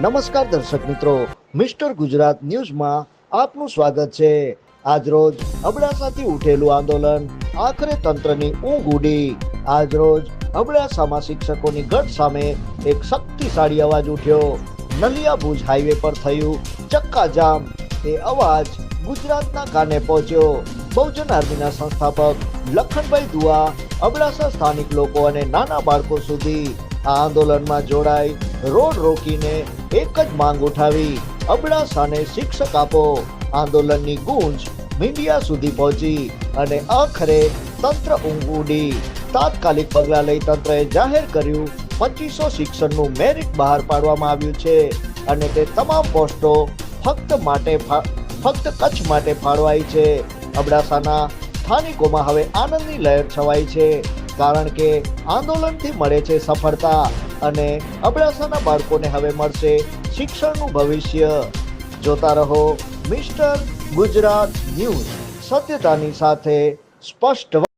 નમસ્કાર દર્શક મિત્રો, મિસ્ટર ગુજરાત ન્યૂઝમાં આપનું સ્વાગત છે. આજરોજ અબડાસાથી ઉઠેલું આંદોલન આખરે તંત્રની ઊંઘ ઉડી. આજરોજ અબડાસામાં શિક્ષકોની ગઢ સામે એક શક્તિશાળી અવાજ ઉઠ્યો. નલિયા ભુજ હાઈવે પર થયું ચક્કાજામ એ અવાજ ગુજરાતના કાને પહોંચ્યો? બહુજન આર્મીના સંસ્થાપક લખનભાઈ દુઆ અબડાસા સ્થાનિક લોકો અને નાના બાળકો સુધી આ આંદોલનમાં જોડાઈ રોડ રોકીને એક જ માંગ ઉઠાવી. અબડાસાને શિક્ષક આપો. આંદોલનની ગુંજ મીડિયા સુધી પહોંચી અને આખરે તંત્ર ઊંઘ ઉડી. તાત્કાલિક પગલાં લઈ તંત્રએ જાહેર કર્યું, પચીસો શિક્ષણનું મેરિટ બહાર પાડવામાં આવ્યું છે અને તે તમામ પોસ્ટો ફક્ત માટે ફક્ત કચ્છ માટે ફાળવાઈ છે. અબડાસાના સ્થાનિકોમાં હવે આનંદની લહેર છવાઈ છે. કારણ કે આંદોલનથી મળે છે સફળતા અને અબડાસાના બાળકોને હવે મળશે શિક્ષણનું ભવિષ્ય. જોતા રહો મિસ્ટર ગુજરાત ન્યૂઝ, સત્યતાની સાથે સ્પષ્ટ